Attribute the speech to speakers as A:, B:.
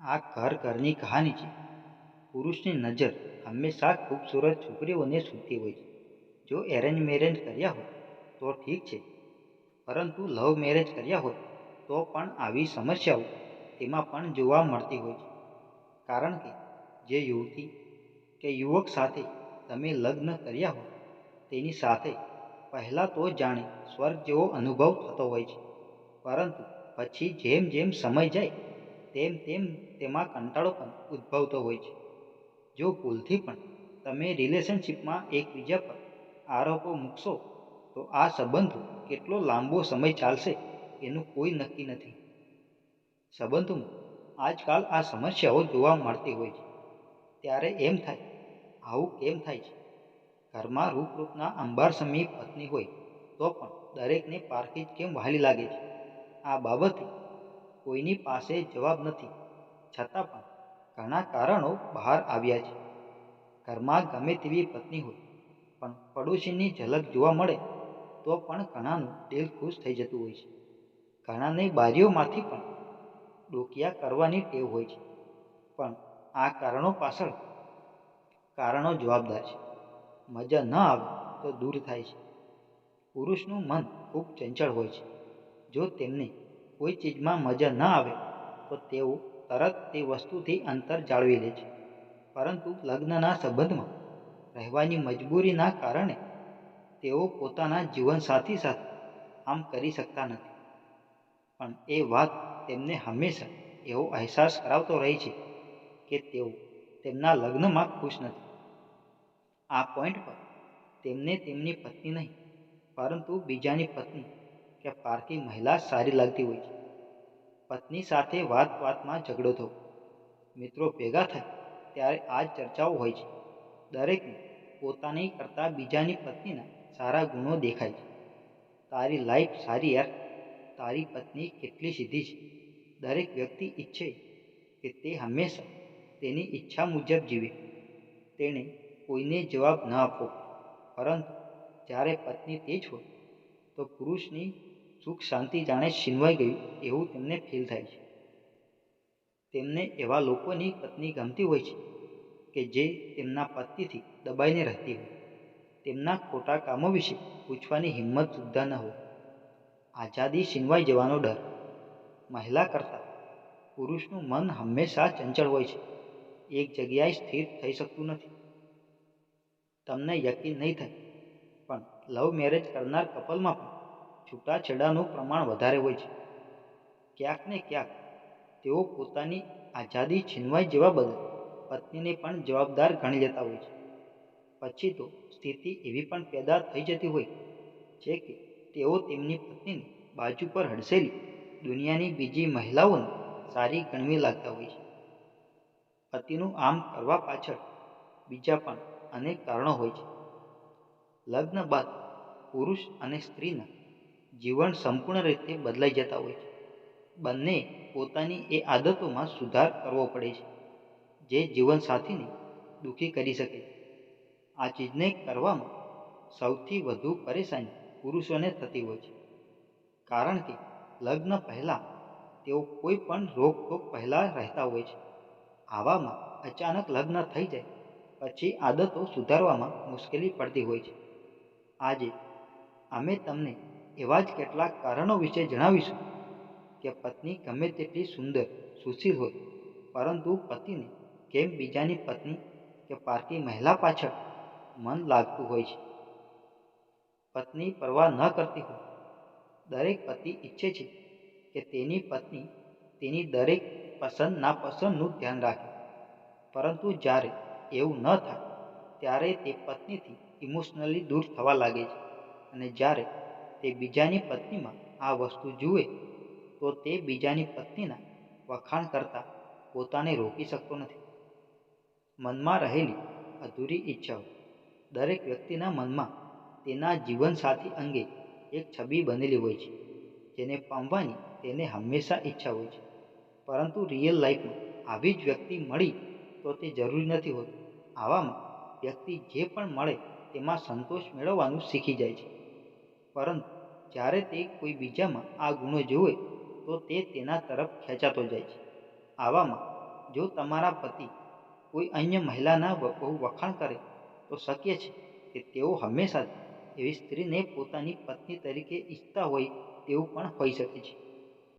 A: આ ઘર ઘરની કહાની છે. પુરુષની નજર હંમેશા ખૂબસૂરત છોકરીઓને સૂતી હોય છે. જો એરેન્જ મેરેજ કર્યા હોય, તો ઠીક છે. પરંતુ લવ મેરેજ કર્યા હોય, તો પણ આવી સમસ્યાઓ તેમાં પણ જોવા મળતી હોય છે. કારણ કે જે યુવતી કે યુવક સાથે તમે લગ્ન કર્યા હોય, તેની સાથે પહેલાં તો જાણે સ્વર્ગ જેવો અનુભવ થતો હોય છે. પરંતુ પછી જેમ જેમ સમય જાય તેમ તેમ તેમાં કંટાળો પણ ઉદ્ભવતો હોય છે. જો ભૂલથી પણ તમે રિલેશનશિપમાં એકબીજા પર આરોપો મૂકશો, તો આ સંબંધો કેટલો લાંબો સમય ચાલશે એનું કોઈ નક્કી નથી. સંબંધોમાં આજકાલ આ સમસ્યાઓ જોવા મળતી હોય છે. ત્યારે એમ થાય, આવું કેમ થાય છે? ઘરમાં રૂપરૂપના અંબારસમી પત્ની હોય તો પણ દરેકને પારખી કેમ વહાલી લાગે છે? આ બાબતે કોઈની પાસે જવાબ નથી. છતાં પણ ઘણા કારણો બહાર આવ્યા છે. ઘરમાં ગમે તેવી પત્ની હોય, પણ પડોશીની ઝલક જોવા મળે તો પણ ઘણાનું દિલ ખુશ થઈ જતું હોય છે. ઘણાને બારીઓમાંથી પણ ડોકિયા કરવાની ટેવ હોય છે. પણ આ કારણો પાછળ કારણો જવાબદાર છે. મજા ન આવે તો દૂર થાય છે. પુરુષનું મન ખૂબ ચંચળ હોય છે. જો તેમને કોઈ ચીજમાં મજા ન આવે, તો તેઓ તરત તે વસ્તુથી અંતર જાળવી લે છે. પરંતુ લગ્નના સંબંધમાં રહેવાની મજબૂરીના કારણે તેઓ પોતાના જીવનસાથી સાથે આમ કરી શકતા નથી. પણ એ વાત તેમને હંમેશા એવો અહેસાસ કરાવતો રહે છે કે તેઓ તેમના લગ્નમાં ખુશ નથી. આ પોઈન્ટ પર તેમને તેમની પત્ની નહીં, પરંતુ બીજાની પત્ની કે પારકી મહિલા સારી લાગતી હોય છે. પત્ની સાથે વાત વાતમાં ઝઘડો થવો. મિત્રો ભેગા થાય ત્યારે આ ચર્ચાઓ હોય છે. દરેકને પોતાની કરતાં બીજાની પત્નીના સારા ગુણો દેખાય છે. તારી લાઈફ સારી યાર. તારી પત્ની કેટલી સીધી છે. દરેક વ્યક્તિ ઈચ્છે કે તે હંમેશા તેની ઈચ્છા મુજબ જીવે. તેણે કોઈને જવાબ ન આપવો. પરંતુ જ્યારે પત્ની તે જ હોય તો પુરુષની સુખ શાંતિ જાણે છીનવાઈ ગયું એવું તેમને ફીલ થાય છે. તેમને એવા લોકોની પત્ની ગમતી હોય છે કે જે તેમના પતિથી દબાઈને રહેતી હોય. તેમના ખોટા કામો વિશે પૂછવાની હિંમત સુદ્ધા ન હોય. આઝાદી છીનવાઈ જવાનો ડર. મહિલા કરતાં પુરુષનું મન હંમેશા ચંચળ હોય છે. એક જગ્યાએ સ્થિર થઈ શકતું નથી. તમને યકીન નહીં થાય. પણ લવ મેરેજ કરનાર કપલમાં પણ છૂટાછેડાનું પ્રમાણ વધારે હોય છે. ક્યાંક ને ક્યાંક તેઓ પોતાની આઝાદી છીનવાઈ જવા બદલ પત્નીને પણ જવાબદાર ગણી લેતા હોય છે. પછી તો સ્થિતિ એવી પણ પેદા થઈ જતી હોય છે કે તેઓ તેમની પત્નીને બાજુ પર હડસેલી દુનિયાની બીજી મહિલાઓને સારી ગણવી લાગતા હોય છે. પતિનું આમ કરવા પાછળ બીજા પણ અનેક કારણો હોય છે. લગ્ન બાદ પુરુષ અને સ્ત્રીના જીવન સંપૂર્ણ રીતે બદલાઈ જતા હોય છે. બંને પોતાની એ આદતોમાં સુધાર કરવો પડે છે, જે જીવનસાથીને દુઃખી કરી શકે છે. આ ચીજને કરવામાં સૌથી વધુ પરેશાની પુરુષોને થતી હોય છે, કારણ કે લગ્ન પહેલાં તેઓ કોઈ પણ રોકટોક પહેલાં રહેતા હોય છે. આવામાં અચાનક લગ્ન થઈ જાય, પછી આદતો સુધારવામાં મુશ્કેલી પડતી હોય છે. આજે અમે તમને એવા જ કેટલાક કારણો વિશે જણાવીશું કે પત્ની ગમે તેટલી સુંદર, સુશીલ હોય, પરંતુ પતિને કેમ બીજાની પત્ની કે પારકી મહિલા પાછળ મન લાગતું હોય છે? પત્ની પરવા ન કરતી હોય. દરેક પતિ ઈચ્છે છે કે તેની પત્ની તેની દરેક પસંદ નાપસંદનું ધ્યાન રાખે. પરંતુ જ્યારે એવું ન થાય, ત્યારે તે પત્નીથી ઇમોશનલી દૂર થવા લાગે છે અને જ્યારે તે બીજાની પત્નીમાં આ વસ્તુ જુએ, તો તે બીજાની પત્નીના વખાણ કરતાં પોતાને રોકી શકતો નથી. મનમાં રહેલી અધૂરી ઈચ્છાઓ દરેક વ્યક્તિના મનમાં તેના જીવનસાથી અંગે એક છબી બનેલી હોય છે, જેને પામવાની તેને હંમેશા ઈચ્છા હોય છે. પરંતુ રિયલ લાઈફમાં આવી જ વ્યક્તિ મળી તો તે જરૂરી નથી હોતું. આવામાં વ્યક્તિ જે પણ મળે તેમાં સંતોષ મેળવવાનું શીખી જાય છે. પરંતુ જ્યારે તે કોઈ બીજામાં આ ગુણો જુએ, તો તે તેના તરફ ખેંચાતો જાય છે. આવામાં, જો તમારા પતિ કોઈ અન્ય મહિલાના બહુ વખાણ કરે, તો શક્ય છે કે તેઓ હંમેશા એવી સ્ત્રીને પોતાની પત્ની તરીકે ઈચ્છતા હોય તેવું પણ હોઈ શકે છે.